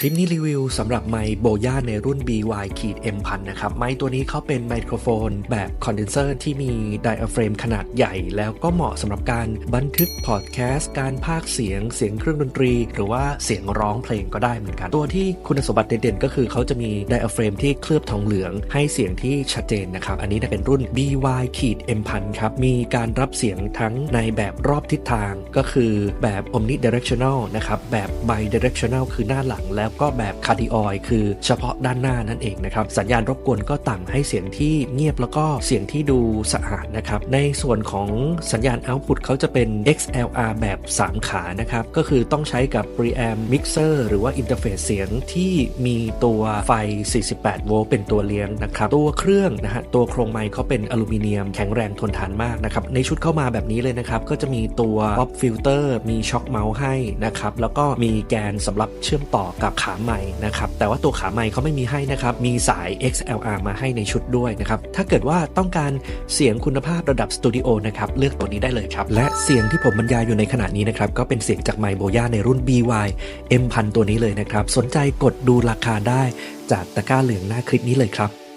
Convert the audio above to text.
คลิปนี้รีวิวสำหรับไมค์โบย่าในรุ่น BY ขีด M พันนะครับ ไมค์ตัวนี้เขาเป็นไมโครโฟนแบบคอนเดนเซอร์ที่มีไดอะเฟรมขนาดใหญ่ แล้วก็เหมาะสำหรับการบันทึกพอดแคสต์การพากเสียงเสียงเครื่องดนตรี หรือว่าเสียงร้องเพลงก็ได้เหมือนกัน ตัวที่คุณสมบัติเด่นๆ ก็คือเขาจะมีไดอะเฟรมที่เคลือบทองเหลือง ให้เสียงที่ชัดเจนนะครับ อันนี้เป็นรุ่น BY ขีด M พันครับ มีการรับเสียงทั้งในแบบรอบทิศทาง ก็คือแบบ omnidirectional นะครับแบบ bidirectional คือหน้าหลังแล้วก็แบบ cardi ออยคือเฉพาะด้านหน้านั่นเองนะครับสัญญาณรบกวนก็ต่ำให้เสียงที่เงียบแล้วก็เสียงที่ดูสะอาดนะครับในส่วนของสัญญาณ output เขาจะเป็น XLR แบบ 3 ขานะครับก็คือต้องใช้กับ preamp mixer หรือว่าอินเทอร์เฟซเสียงที่มีตัวไฟ 48 โวลต์เป็นตัวเลี้ยงนะครับตัวเครื่องนะฮะตัวโครงไมค์เขาเป็นอลูมิเนียมแข็งแรงทนทานมากนะครับในชุดเข้ามาแบบนี้เลยนะครับก็จะมีตัว pop filter มีช็อคเมาส์ให้นะครับแล้วก็มีแกนสำหรับเชื่อมต่อกับขาไม้นะครับแต่ว่าตัวขาไม้เขาไม่มีให้นะครับมีสาย XLR มาให้ในชุดด้วยนะครับถ้าเกิดว่าต้องการเสียงคุณภาพระดับสตูดิโอนะครับเลือกตัวนี้ได้เลยครับและเสียงที่ผมบรรยายอยู่ในขณะนี้นะครับก็เป็นเสียงจากไมโบย่าในรุ่น BY M พันตัวนี้เลยนะครับสนใจกดดูราคาได้จากตะกร้าเหลืองหน้าคลิปนี้เลยครับ